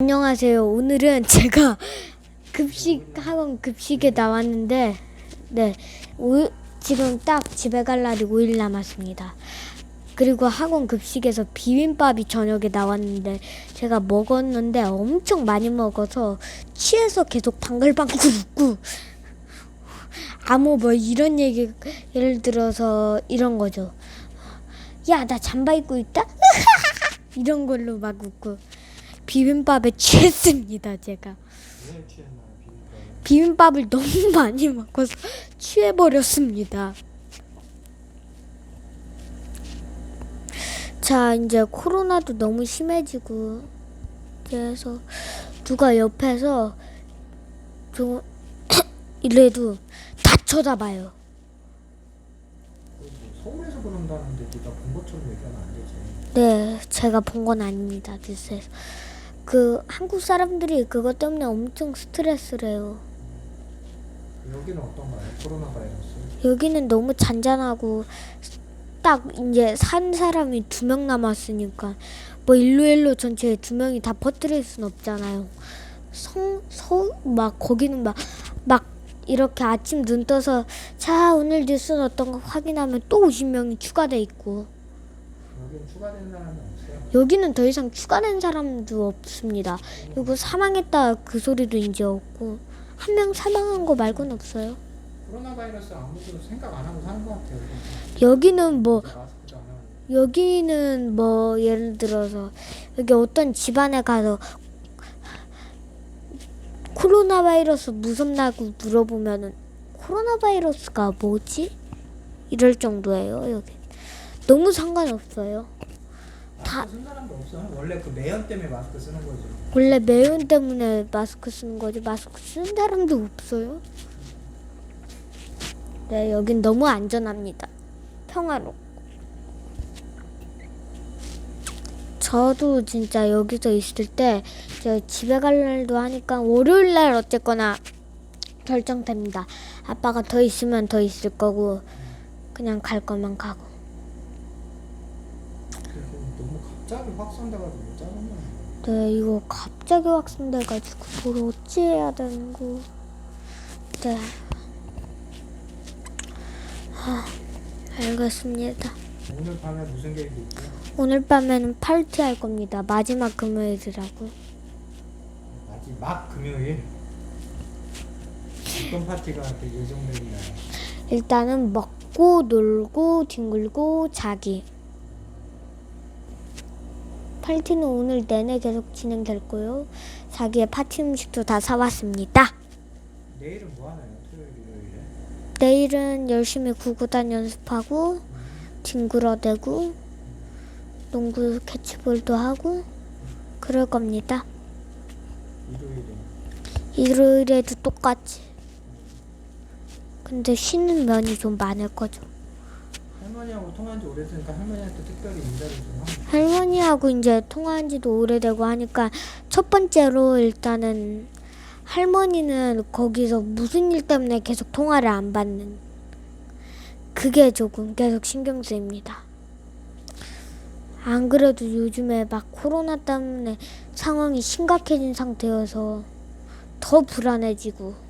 안녕하세요. 오늘은 제가 급식 학원 급식에 나왔는데 네. 오, 지금 딱 집에 갈 날이 5일 남았습니다. 그리고 학원 급식에서 비빔밥이 저녁에 나왔는데 제가 먹었는데 엄청 많이 먹어서 취해서 계속 방글방글 웃고 아무 뭐 이런 얘기 예를 들어서 이런 거죠. 야, 나 잠바 입고 있다? 이런 걸로 막 웃고 비빔밥에 취했습니다, 제가. 비빔밥? 비빔밥을 너무 많이 먹어서 취해버렸습니다. 자, 이제 코로나도 너무 심해지고, 그래서 누가 옆에서 좀 이래도 다 쳐다봐요. 뭐 서울에서 그런다는데 네가 본 것처럼 얘기하면 안 되지. 네, 제가 본 건 아닙니다, 뉴스에서. 그 한국 사람들이 그것 때문에 엄청 스트레스래요. 여기는 어떤가요? 코로나 바이러스. 여기는 너무 잔잔하고 딱 이제 산 사람이 두 명 남았으니까 뭐 일로 일로 전체에 두 명이 다 퍼뜨릴 순 없잖아요. 성서막 거기는 막 막 이렇게 아침 눈 떠서 자 오늘 뉴스는 어떤 거 확인하면 또 50명이 추가돼 있고 여기는 추가된 사람이 없어요. 여기는 더 이상 추가된 사람도 없습니다. 그리고 사망했다 그 소리도 이제 없고 한 명 사망한 거 말고는 없어요. 코로나 바이러스 아무도 생각 안 하고 사는 것 같아요. 여기는 뭐 마스크도 안 하고. 여기는 뭐 예를 들어서 여기 어떤 집안에 가서 코로나 바이러스 무섭다고 물어보면은 코로나 바이러스가 뭐지? 이럴 정도예요 여기 너무 상관없어요 다- 쓴 사람도 없어요. 원래 그 매연 때문에 마스크 쓰는 거죠. 원래 매운 때문에 마스크 쓰는 거지 마스크 쓴 사람도 없어요 네 여긴 너무 안전합니다 평화로 저도 진짜 여기서 있을 때 저 집에 갈 날도 하니까 월요일 날 어쨌거나 결정됩니다. 아빠가 더 있으면 더 있을 거고 그냥 갈 거면 가고 너무 갑자기 확산돼가지고 짜증나. 네 이거 갑자기 확산돼가지고 뭘 어찌 해야 되는 거. 네. 하, 알겠습니다. 오늘 밤에 무슨 계획이 있죠? 오늘 밤에는 파티 할 겁니다. 마지막 금요일이라고. 마지막 금요일. 어떤 파티가 그 예정되나요? 일단은 먹고 놀고 뒹굴고 자기. 파티는 오늘 내내 계속 진행될 거요. 자기의 파티 음식도 다 사왔습니다. 내일은 뭐 하나요? 토요일, 일요일에? 내일은 열심히 구구단 연습하고 뒹굴어대고 농구 캐치볼도 하고 그럴 겁니다. 일요일에. 일요일에도 똑같이. 근데 쉬는 면이 좀 많을 거죠. 할머니하고 통화한 지 오래됐으니까 할머니한테 특별히 인사를 좀 하고 할머니하고 이제 통화한 지도 오래되고 하니까 첫 번째로 일단은 할머니는 거기서 무슨 일 때문에 계속 통화를 안 받는 그게 조금 계속 신경 쓰입니다. 안 그래도 요즘에 막 코로나 때문에 상황이 심각해진 상태여서 더 불안해지고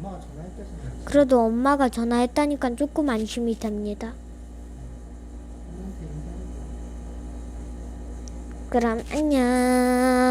엄마가 전화했대서 그래도 엄마가 전화했다니까 조금 안심이 됩니다. 그럼 안녕.